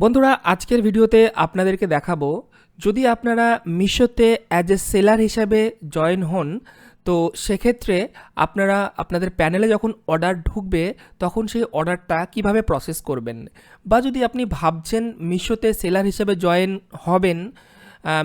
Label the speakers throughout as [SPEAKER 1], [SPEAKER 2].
[SPEAKER 1] বন্ধুরা, আজকের ভিডিওতে আপনাদেরকে দেখাবো, যদি আপনারা মিশোতে অ্যাজ এ সেলার হিসাবে জয়েন হন, তো সেক্ষেত্রে আপনারা আপনাদের প্যানেলে যখন অর্ডার ঢুকবে, তখন সেই অর্ডারটা কীভাবে প্রসেস করবেন? বা যদি আপনি ভাবছেন মিশোতে সেলার হিসেবে জয়েন হবেন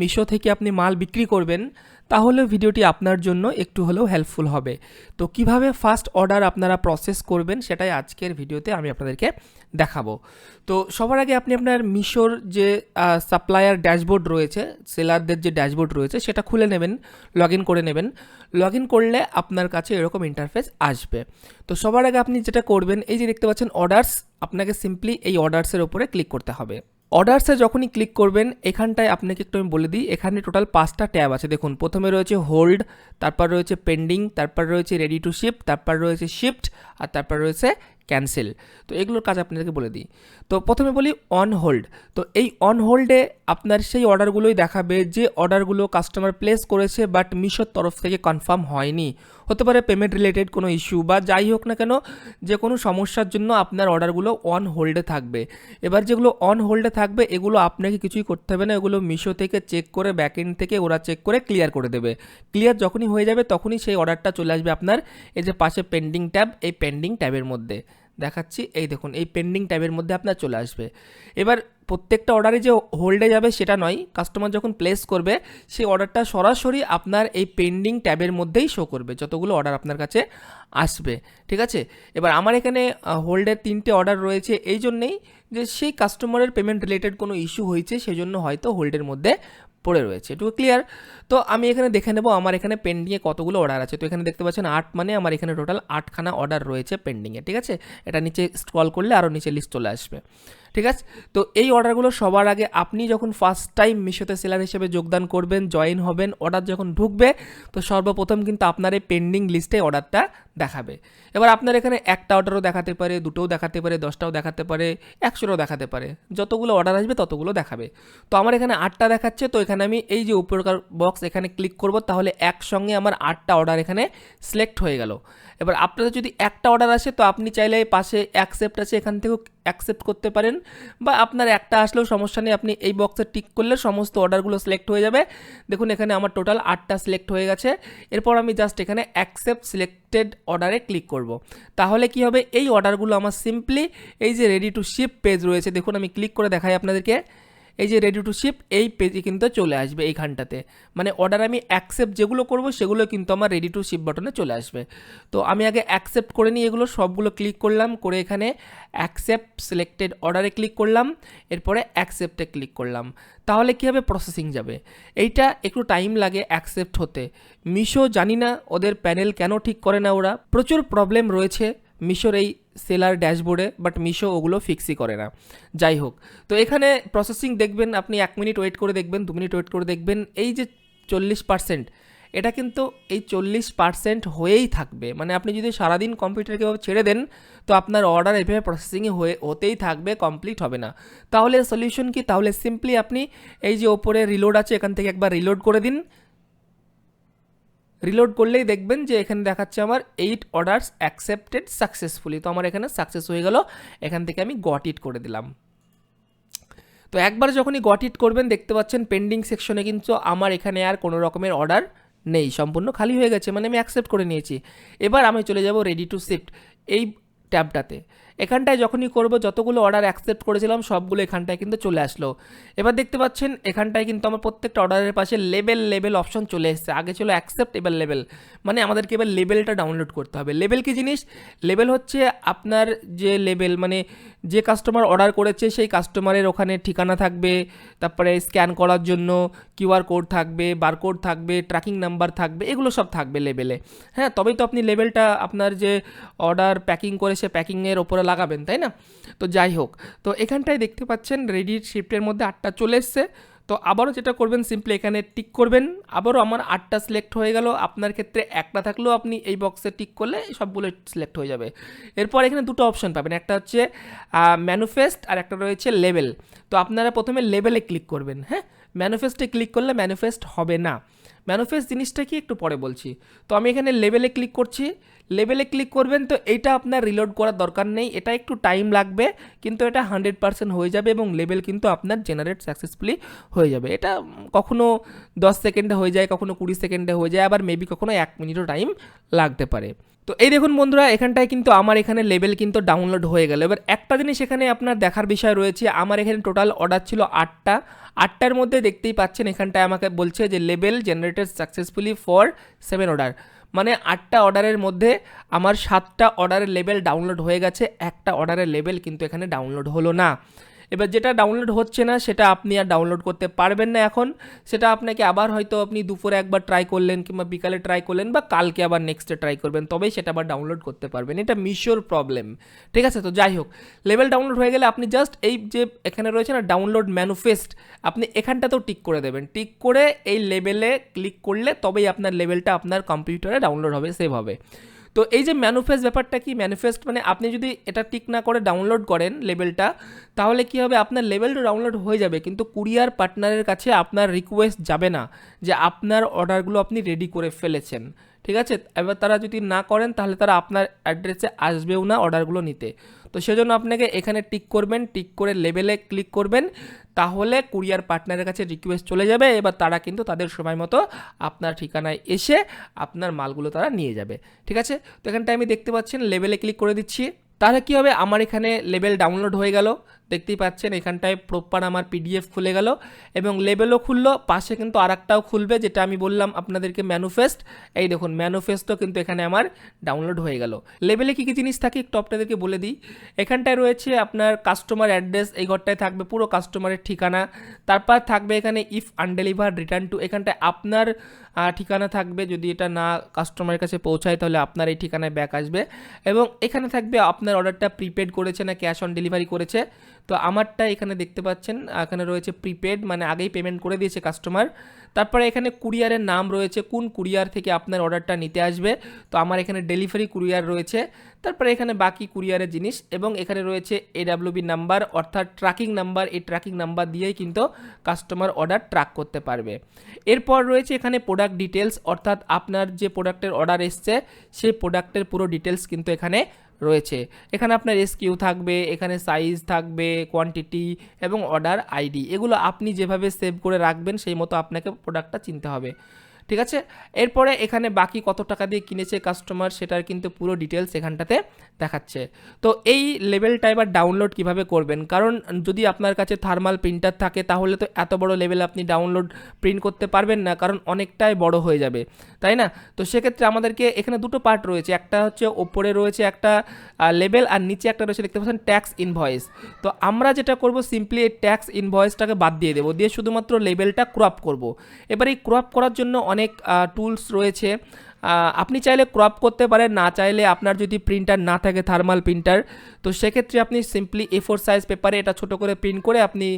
[SPEAKER 1] মিশো থেকে আপনি মাল বিক্রি করবেন, তাহলে ভিডিওটি আপনার জন্য একটু হলেও হেল্পফুল হবে। তো কীভাবে ফার্স্ট অর্ডার আপনারা প্রসেস করবেন, সেটাই আজকের ভিডিওতে আমি আপনাদেরকে দেখাবো। তো সবার আগে আপনি আপনার মিশোর যে সাপ্লায়ার ড্যাশবোর্ড রয়েছে সেলারদের যে ড্যাশবোর্ড রয়েছে, সেটা খুলে নেবেন লগ করে নেবেন। লগ করলে আপনার কাছে এরকম ইন্টারফেস আসবে। তো সবার আগে আপনি যেটা করবেন, এই যে দেখতে পাচ্ছেন অর্ডারস আপনাকে সিম্পলি এই অর্ডারসের ওপরে ক্লিক করতে হবে। অর্ডারসে যখনই ক্লিক করবেন, এখানটায় আপনাকে একটু আমি বলে দিই, এখানে টোটাল পাঁচটা ট্যাব আছে। দেখুন, প্রথমে রয়েছে হোল্ড তারপর রয়েছে পেন্ডিং তারপর রয়েছে রেডি টু শিফট তারপর রয়েছে শিফট আর তারপর রয়েছে ক্যান্সেল। তো এগুলোর কাজ আপনাদেরকে বলে দিই। তো প্রথমে বলি অন হোল্ড তো এই অন হোল্ডে আপনার সেই অর্ডারগুলোই দেখাবে যে অর্ডারগুলো কাস্টমার প্লেস করেছে বাট মিশোর তরফ থেকে কনফার্ম হয়নি। হতে পারে পেমেন্ট রিলেটেড কোনো ইস্যু বা যাই হোক না কেন, যে কোনো সমস্যার জন্য আপনার অর্ডারগুলো অন হোল্ডে থাকবে। এবার যেগুলো অন হোল্ডে থাকবে, এগুলো আপনাকে কিছুই করতে হবে না। এগুলো মিশো থেকে চেক করে ব্যাকএন্ড থেকে ওরা চেক করে ক্লিয়ার করে দেবে। ক্লিয়ার যখনই হয়ে যাবে তখনই সেই অর্ডারটা চলে আসবে আপনার এই যে পাশে পেন্ডিং ট্যাব এই পেন্ডিং ট্যাবের মধ্যে। দেখাচ্ছি। এই দেখুন, এই পেন্ডিং ট্যাবের মধ্যে আপনার চলে আসবে। এবার প্রত্যেকটা অর্ডারে যে হোল্ডে যাবে সেটা নয় কাস্টমার যখন প্লেস করবে সেই অর্ডারটা সরাসরি আপনার এই পেন্ডিং ট্যাবের মধ্যেই শো করবে, যতগুলো অর্ডার আপনার কাছে আসবে। ঠিক আছে? এবার আমার এখানে হোল্ডের তিনটে অর্ডার রয়েছে। এই জন্যেই যে সেই কাস্টমারের পেমেন্ট রিলেটেড কোনো ইস্যু হয়েছে, সেজন্য হয়তো হোল্ডের মধ্যে পড়ে রয়েছে। এটুকু ক্লিয়ার তো আমি এখানে দেখে নেব, আমার এখানে পেন্ডিংয়ে কতগুলো অর্ডার আছে। তো এখানে দেখতে পাচ্ছেন আট মানে আমার এখানে টোটাল আটখানা অর্ডার রয়েছে পেন্ডিংয়ে ঠিক আছে? এটা নিচে স্ক্রল করলে আরও নিচে লিস্ট চলে আসবে। ঠিক আছে? তো এই অর্ডারগুলো সবার আগে আপনি যখন ফার্স্ট টাইম মিশোতে সেলার হিসেবে যোগদান করবেন জয়েন হবেন অর্ডার যখন ঢুকবে, তো সর্বপ্রথম কিন্তু আপনার এই পেন্ডিং লিস্টে অর্ডারটা দেখাবে। এবার আপনার এখানে একটা অর্ডারও দেখাতে পারে, দুটোও দেখাতে পারে, দশটাও দেখাতে পারে একশোটাও দেখাতে পারে। যতগুলো অর্ডার আসবে ততগুলো দেখাবে। তো আমার এখানে আটটা দেখাচ্ছে, তো এখানে আমি এই যে উপরকার বক্স এখানে ক্লিক করব, তাহলে একসঙ্গে আমার আটটা অর্ডার এখানে সিলেক্ট হয়ে গেল। এবার আপনাদের যদি একটা অর্ডার আসে, তো আপনি চাইলে পাশে অ্যাকসেপ্ট আছে, এখান থেকেও অ্যাকসেপ্ট করতে পারেন বা আপনার একটা আসলেও সমস্যা নেই, আপনি এই বক্সে টিক করলে সমস্ত অর্ডারগুলো সিলেক্ট হয়ে যাবে। দেখুন, এখানে আমার টোটাল আটটা সিলেক্ট হয়ে গেছে। এরপর আমি জাস্ট এখানে অ্যাকসেপ্ট সিলেক্টেড অর্ডারে ক্লিক করব। তাহলে কি হবে? এই অর্ডারগুলো আমার সিম্পলি এই যে রেডি টু শিপ পেজ রয়েছে, দেখুন, আমি ক্লিক করে দেখাই আপনাদেরকে। এই যে রেডি টু শিপ এই পেজে কিন্তু চলে আসবে এইখানটাতে। মানে অর্ডার আমি অ্যাকসেপ্ট যেগুলো করব, সেগুলো কিন্তু আমার রেডি টু শিপ বাটনে চলে আসবে। তো আমি আগে অ্যাকসেপ্ট করে নিই এগুলো সবগুলো ক্লিক করলাম, করে এখানে অ্যাকসেপ্ট সিলেক্টেড অর্ডারে ক্লিক করলাম, এরপরে অ্যাকসেপ্টে ক্লিক করলাম। তাহলে কী হবে? প্রসেসিং যাবে। এইটা একটু টাইম লাগে অ্যাকসেপ্ট হতে। মিশো জানি না ওদের প্যানেল কেন ঠিক করে না ওরা। প্রচুর প্রবলেম রয়েছে। মিশোর এই সেলার ড্যাশবোর্ডে, বাট মিশো ওগুলো ফিক্সই করে না। যাই হোক, তো এখানে প্রসেসিং দেখবেন, আপনি এক মিনিট ওয়েট করে দেখবেন, দু মিনিট ওয়েট করে দেখবেন, এই যে চল্লিশ পার্সেন্ট এটা কিন্তু এই চল্লিশ পার্সেন্ট হয়েই থাকবে। মানে আপনি যদি সারাদিন কম্পিউটারকে এভাবে ছেড়ে দেন, তো আপনার অর্ডার এভাবে প্রসেসিংয়ে হয়ে, হতেই থাকবে কমপ্লিট হবে না। তাহলে সলিউশন কি? তাহলে সিম্পলি আপনি এই যে ওপরে রিলোড আছে, এখান থেকে একবার রিলোড করে দিন। রিলোড করলেই দেখবেন যে এখানে দেখাচ্ছে আমার এইট অর্ডারস অ্যাকসেপ্টেড সাকসেসফুলি তো আমার এখানে সাকসেস হয়ে গেল, এখান থেকে আমি গট ইট করে দিলাম। তো একবার যখনই গট ইট করবেন, দেখতে পাচ্ছেন পেন্ডিং সেকশনে কিন্তু আমার এখানে আর কোনো রকমের অর্ডার নেই। সম্পূর্ণ খালি হয়ে গেছে মানে আমি অ্যাকসেপ্ট করে নিয়েছি। এবার আমি চলে যাব রেডি টু শিফট এই ট্যাবটাতে এখানটায় যখনই করব, যতগুলো অর্ডার অ্যাকসেপ্ট করেছিলাম, সবগুলো এখানটায় কিন্তু চলে আসলো। এবার দেখতে পাচ্ছেন, এখানটায় কিন্তু আমার প্রত্যেকটা অর্ডারের পাশে লেবেল লেবেল অপশন চলে এসেছে। আগে ছিল অ্যাকসেপ্ট এবার লেবেল মানে আমাদেরকে এবার লেবেলটা ডাউনলোড করতে হবে। লেবেল কি জিনিস? লেবেল হচ্ছে আপনার যে লেবেল মানে যে কাস্টমার অর্ডার করেছে, সেই কাস্টমারের ওখানে ঠিকানা থাকবে, তারপরে স্ক্যান করার জন্য কিউআর কোড থাকবে বারকোড থাকবে ট্র্যাকিং নাম্বার থাকবে, এগুলো সব থাকবে লেবেলে হ্যাঁ তবেই তো আপনি লেবেলটা আপনার যে অর্ডার প্যাকিং করে সে প্যাকিংয়ের ওপরে লাগাবেন, তাই না? তো যাই হোক, তো এখানটায় দেখতে পাচ্ছেন রেডি শিফটের মধ্যে আটটা চলে এসছে। তো আবারও যেটা করবেন সিম্পলি এখানে টিক করবেন। আবারও আমার আটটা সিলেক্ট হয়ে গেল। আপনার ক্ষেত্রে একটা থাকলেও আপনি এই বক্সে টিক করলে সবগুলো সিলেক্ট হয়ে যাবে। এরপর এখানে দুটো অপশন পাবেন। একটা হচ্ছে ম্যানুফেস্ট আর একটা রয়েছে লেভেল তো আপনারা প্রথমে লেভেলে ক্লিক করবেন হ্যাঁ? ম্যানুফেস্টে ক্লিক করলে ম্যানুফেস্ট হবে না। ম্যানুফেস্ট জিনিসটা কি? একটু পরে বলছি। তো আমি এখানে লেভেলে ক্লিক করছি। লেবেলে ক্লিক করবেন তো এইটা আপনার রিলোড করার দরকার নেই। এটা একটু টাইম লাগবে, কিন্তু এটা হান্ড্রেড পার্সেন্ট হয়ে যাবে এবং লেবেল কিন্তু আপনার জেনারেট সাকসেসফুলি হয়ে যাবে। এটা কখনো দশ সেকেন্ডে হয়ে যায়, কখনো কুড়ি সেকেন্ডে হয়ে যায়, আবার মেবি কখনো এক মিনিটও টাইম লাগতে পারে। তো এই দেখুন বন্ধুরা, এখানটায় কিন্তু আমার এখানে লেভেল কিন্তু ডাউনলোড হয়ে গেল। এবার একটা জিনিস এখানে আপনার দেখার বিষয় রয়েছে, আমার এখানে টোটাল অর্ডার ছিল আটটা। আটটার মধ্যে দেখতেই পাচ্ছেন এখানটায় আমাকে বলছে যে level generated successfully for seven order মানে আটটা অর্ডারের মধ্যে আমার সাতটা অর্ডারের লেবেল ডাউনলোড হয়ে গেছে, একটা অর্ডারের লেবেল কিন্তু এখানে ডাউনলোড হলো না। এবার যেটা ডাউনলোড হচ্ছে না, সেটা আপনি আর ডাউনলোড করতে পারবেন না এখন। সেটা আপনাকে আবার হয়তো আপনি দুপুরে একবার ট্রাই করলেন কিংবা বিকালে ট্রাই করলেন বা কালকে আবার নেক্সটে ট্রাই করবেন, তবেই সেটা আবার ডাউনলোড করতে পারবেন। এটা মিশোর প্রবলেম ঠিক আছে? তো যাই হোক লেভেল ডাউনলোড হয়ে গেলে আপনি জাস্ট এই যে এখানে রয়েছে না ডাউনলোড ম্যানুফেস্ট আপনি এখানটাতেও টিক করে দেবেন। টিক করে এই লেভেলে ক্লিক করলে তবেই আপনার লেভেলটা আপনার কম্পিউটারে ডাউনলোড হবে সেভ হবে। তো এই যে ম্যানুফেস্ট ব্যাপারটা কি? ম্যানুফেস্ট মানে আপনি যদি এটা টিক না করে ডাউনলোড করেন লেভেলটা তাহলে কি হবে? আপনার লেভেলটা ডাউনলোড হয়ে যাবে, কিন্তু কুরিয়ার পার্টনারের কাছে আপনার রিকোয়েস্ট যাবে না যে আপনার অর্ডারগুলো আপনি রেডি করে ফেলেছেন। ঠিক আছে? এবার তারা যদি না করেন, তাহলে তারা আপনার অ্যাড্রেসে আসবেও না অর্ডারগুলো নিতে। তো সেজন্য আপনাকে এখানে টিক করবেন টিক করে লেভেলে ক্লিক করবেন। তাহলে কুরিয়ার পার্টনারের কাছে রিকোয়েস্ট চলে যাবে, এবার তারা কিন্তু তাদের সময় মতো আপনার ঠিকানায় এসে আপনার মালগুলো তারা নিয়ে যাবে। ঠিক আছে? তো এখানটায় আমি দেখতে পাচ্ছেন লেবেলে ক্লিক করে দিচ্ছি। তাহলে কী হবে? আমার এখানে লেবেল ডাউনলোড হয়ে গেল। দেখতেই পাচ্ছেন, এখানটায় প্রপার আমার পিডিএফ খুলে গেল এবং লেবেলও খুললো, পাশে কিন্তু আরেকটাও খুলবে, যেটা আমি বললাম আপনাদেরকে ম্যানুফেস্ট এই দেখুন ম্যানুফেস্টও কিন্তু এখানে আমার ডাউনলোড হয়ে গেল। লেভেলে কী কী জিনিস থাকে একটু আপনাদেরকে বলে দিই। এখানটায় রয়েছে আপনার কাস্টমার অ্যাড্রেস এই ঘরটায় থাকবে পুরো কাস্টমারের ঠিকানা। তারপর থাকবে এখানে ইফ আনডেলিভার রিটার্ন টু এখানটায় আপনার ঠিকানা থাকবে, যদি এটা না কাস্টমারের কাছে পৌঁছায়, তাহলে আপনার এই ঠিকানায় ব্যাক আসবে। এবং এখানে থাকবে আপনার অর্ডারটা প্রিপেড করেছে না ক্যাশ অন ডেলিভারি করেছে। তো আমারটা এখানে দেখতে পাচ্ছেন, এখানে রয়েছে প্রিপেড মানে আগেই পেমেন্ট করে দিয়েছে কাস্টমার তারপরে এখানে কুরিয়ারের নাম রয়েছে, কোন কুরিয়ার থেকে আপনার অর্ডারটা নিতে আসবে। তো আমার এখানে ডেলিভারি কুরিয়ার রয়েছে। তারপরে এখানে বাকি কুরিয়ারের জিনিস এবং এখানে রয়েছে এডাব্লিউবি নাম্বার অর্থাৎ ট্র্যাকিং নাম্বার এই ট্র্যাকিং নাম্বার দিয়েই কিন্তু কাস্টমার অর্ডার ট্র্যাক করতে পারবে। এরপর রয়েছে এখানে প্রোডাক্ট ডিটেলস অর্থাৎ আপনার যে প্রোডাক্টের অর্ডার এসছে, সেই প্রোডাক্টের পুরো ডিটেলস কিন্তু এখানে রয়েছে। এখানে আপনার এসকিউ থাকবে, এখানে সাইজ থাকবে কোয়ান্টিটি এবং অর্ডার আইডি এগুলো আপনি যেভাবে সেভ করে রাখবেন, সেই মতো আপনাকে প্রোডাক্টটা চিনতে হবে। ঠিক আছে? এরপরে এখানে বাকি কত টাকা দিয়ে কিনেছে কাস্টমার সেটার কিন্তু পুরো ডিটেলস এখানটাতে দেখাচ্ছে। তো এই লেভেলটা এবার ডাউনলোড কীভাবে করবেন? কারণ যদি আপনার কাছে থার্মাল প্রিন্টার থাকে, তাহলে তো এত বড় লেভেল আপনি ডাউনলোড প্রিন্ট করতে পারবেন না, কারণ অনেকটাই বড় হয়ে যাবে, তাই না? তো সেক্ষেত্রে আমাদেরকে এখানে দুটো পার্ট রয়েছে, একটা হচ্ছে ওপরে রয়েছে একটা লেভেল আর নিচে একটা রয়েছে, দেখতে পাচ্ছেন ট্যাক্স ইনভয়েস তো আমরা যেটা করব সিম্পলি এই ট্যাক্স ইনভয়েসটাকে বাদ দিয়ে দেবো, দিয়ে শুধুমাত্র লেভেলটা ক্রপ করব। এবার এই ক্রপ করার জন্য অনেক টুলস রয়েছে। আপনি চাইলে ক্রপ করতে পারেন, না চাইলে আপনার যদি প্রিন্টার না থাকে থার্মাল প্রিন্টার তো সেক্ষেত্রে আপনি সিম্পলি এ ফোর সাইজ পেপারে এটা ছোট করে প্রিন্ট করে আপনি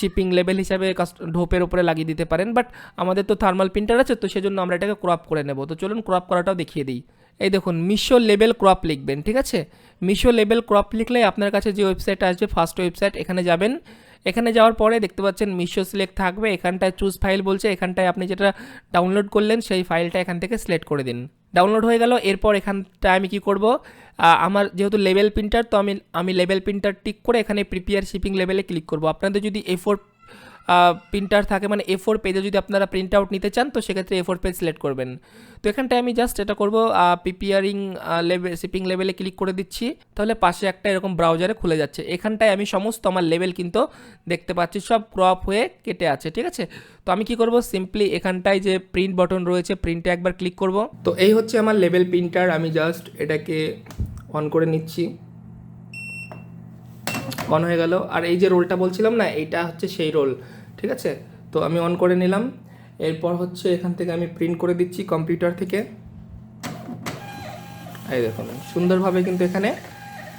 [SPEAKER 1] শিপিং লেভেল হিসাবে ঢোপের উপরে লাগিয়ে দিতে পারেন। বাট আমাদের তো থার্মাল প্রিন্টার আছে, তো সেজন্য আমরা এটাকে ক্রপ করে নেব। তো চলুন ক্রপ করাটাও দেখিয়ে দিই। এই দেখুন মিশো লেভেল ক্রপ লিখবেন, ঠিক আছে? মিশো লেভেল ক্রপ লিখলে আপনার কাছে যে ওয়েবসাইট আসবে ফার্স্ট ওয়েবসাইট এখানে যাবেন। এখানে যাওয়ার পরে দেখতে পাচ্ছেন মিশো সিলেক্ট থাকবে। এখানটায় চুজ ফাইল বলছে, এখানটায় আপনি যেটা ডাউনলোড করলেন সেই ফাইলটা এখান থেকে সিলেক্ট করে দিন। ডাউনলোড হয়ে গেল, এরপর এখানটায় আমি কি করব? আমার যেহেতু লেভেল প্রিন্টার, তো আমি আমি লেভেল প্রিন্টার টিক করে এখানে প্রিপেয়ার শিপিং লেভেলে ক্লিক করব। আপনাদের যদি এ ফোর প্রিন্টার থাকে মানে এ ফোর পেজে যদি আপনারা প্রিন্ট আউট নিতে চান, তো সেক্ষেত্রে এ ফোর পেজ সিলেক্ট করবেন। তো এখানটায় আমি জাস্ট এটা করব প্রিপেয়ারিং লেভেল শিপিং লেভেলে ক্লিক করে দিচ্ছি। তাহলে পাশে একটা এরকম ব্রাউজারে খুলে যাচ্ছে। এখানটায় আমি সমস্ত আমার লেভেল কিন্তু দেখতে পাচ্ছি, সব ক্রপ হয়ে কেটে আছে, ঠিক আছে? তো আমি কি করব? সিম্পলি এখানটায় যে প্রিন্ট বটন রয়েছে প্রিন্টে একবার ক্লিক করব। তো এই হচ্ছে আমার লেভেল প্রিন্টার আমি জাস্ট এটাকে অন করে নিচ্ছি। অন হয়ে গেল। আর এই যে রোলটা বলছিলাম না, এইটা হচ্ছে সেই রোল ঠিক আছে? তো আমি অন করে নিলাম। এরপর হচ্ছে এখান থেকে আমি প্রিন্ট করে দিচ্ছি কম্পিউটার থেকে। এই দেখুন, সুন্দরভাবে কিন্তু এখানে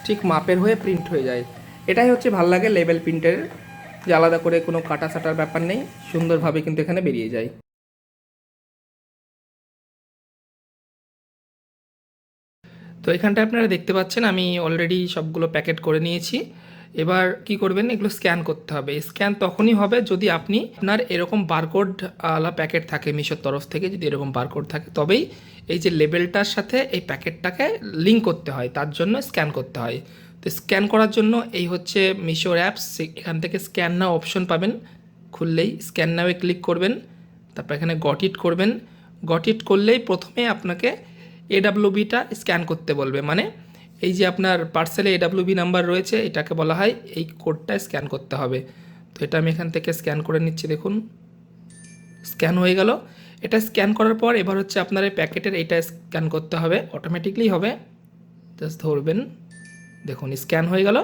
[SPEAKER 1] ঠিক মাপের হয়ে প্রিন্ট হয়ে যায়। এটাই হচ্ছে ভালো লাগে লেভেল প্রিন্টের যে আলাদা করে কোনো কাটা সাটার ব্যাপার নেই, সুন্দরভাবে কিন্তু এখানে বেরিয়ে যায়। তো এখানটা আপনারা দেখতে পাচ্ছেন, আমি অলরেডি সবগুলো প্যাকেট করে নিয়েছি। এবার কি করবেন? এগুলো স্ক্যান করতে হবে। স্ক্যান তখনই হবে যদি আপনি আপনার এরকম বারকোড আলা প্যাকেট থাকে মিশোর তরফ থেকে, যদি এরকম বারকোড থাকে, তবেই এই যে লেবেলটার সাথে এই প্যাকেটটাকে লিঙ্ক করতে হয়। তার জন্য স্ক্যান করতে হয়। তো স্ক্যান করার জন্য এই হচ্ছে মিশোর অ্যাপস এখান থেকে স্ক্যান নাও অপশন পাবেন। খুললেই স্ক্যান নাওয়ে ক্লিক করবেন। তারপর এখানে গট ইট করবেন। গট ইট করলেই প্রথমে আপনাকে এডাব্লিউবিটা স্ক্যান করতে বলবে। মানে এই যে আপনার পার্সেলে এডাব্লিউবি নাম্বার রয়েছে, এটাকে বলা হয়, এই কোডটা স্ক্যান করতে হবে। তো এটা আমি এখান থেকে স্ক্যান করে নিচ্ছি, দেখুন। স্ক্যান হয়ে গেল। এটা স্ক্যান করার পর এবার হচ্ছে আপনার এই প্যাকেটের এটা স্ক্যান করতে হবে অটোমেটিকলি হবে। জাস্ট ধরবেন। দেখুন স্ক্যান হয়ে গেল।